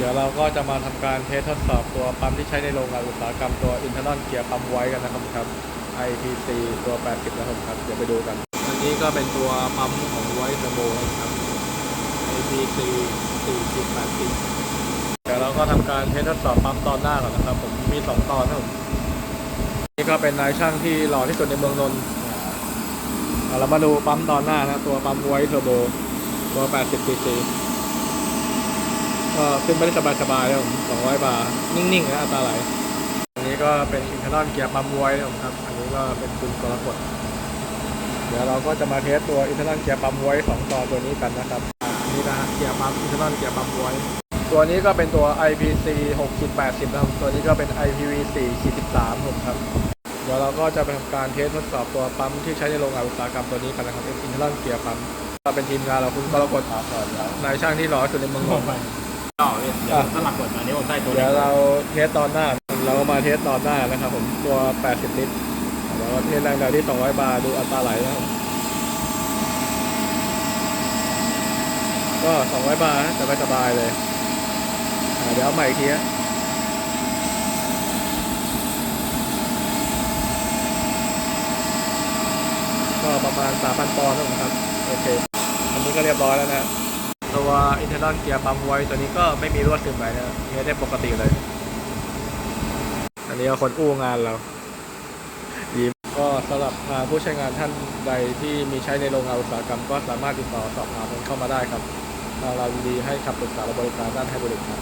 เดี๋ยวเราก็จะมาทำการเทสทดสอบตัวปั๊มที่ใช้ในโรงงานอุตสาหกรรมตัวอินเทอร์นอนเกียร์ปั๊มไว้กันนะครับครับ IPC ตัว 80 นะครับครับ เดี๋ยวไปดูกัน อันนี้ก็เป็นตัวปั๊มของไว้เทอร์โบนะครับ IPC 4080 เดี๋ยวเราก็ทำการเทสทดสอบปั๊มตอนหน้าก่อนนะครับ ผมมี 2 ตอนนะครับผมนี่ก็เป็นนายช่างที่หล่อที่สุดในเมืองนนท์อ่าเรามาดูปั๊มตอนหน้านะตัวปั๊มไว้เทอร์โบตัว 80 cc ก็ขึ้นไม่ได้สบายๆนะผม200 บาทนิ่งๆนะอัตราไหล อันนี้ก็เป็นอินเทอร์นอนเกียร์ปั๊มไว้นะครับ อันนี้ก็เป็นคุณกรกฎเดี๋ยวเราก็จะมาเทสตัวอินเทอร์นอนเกียร์ปั๊มไว้สองตัวตัวนี้กันนะครับอันนี้นะเกียร์ปั๊มอินเทอร์นอนเกียร์ปั๊มไว้ตัวนี้ก็เป็นตัว IPC 6.80นะครับตัวนี้ก็เป็น IPV 4.3ผมครับ เดี๋ยวเราก็จะไปทำการเทสทดสอบตัวปั๊มที่ใช้ในโรงงานอุตสาหกรรมตัวนี้กันนะครับเป็นอินเทอร์นอนเกียร์ปั๊มเป็นทีมงานเราคุณกรกฎนายช่างที่หล่อสุดในเมืองนนท์ เนี่ยเดี๋ยวสลักกดมานี้ผมใส่ตัวเดี๋ยวเราเทสตอนหน้า เราก็มาเทสตอนหน้านะครับผมตัว 80 ลิตรเดี๋ยวเราเทสแรงดันที่ 200 บาร์ดูอัตราไหลนะครับก็ 200 บาร์จะไปสบายเลยอ่าเดี๋ยวเอาใหม่อีกทีฮะก็ประมาณ 3,000 ปอนด์นะครับ โอเค อันนี้ก็เรียบร้อยแล้วนะ ตัวอินเทอร์นอนเกียร์ปั๊มไว้ตัวนี้ก็ไม่มีรั่วซึมไหลนะเนี้ได้ปกติเลย อันนี้คนอู้งานเราดีก็สำหรับผู้ใช้งานท่านใดที่มีใช้ในโรงงานอุตสาหกรรม ก็สามารถติดต่อสอบถามกันเข้ามาได้ครับทางเรายินดีให้คำปรึกษาและบริการด้านไฮบริดครับ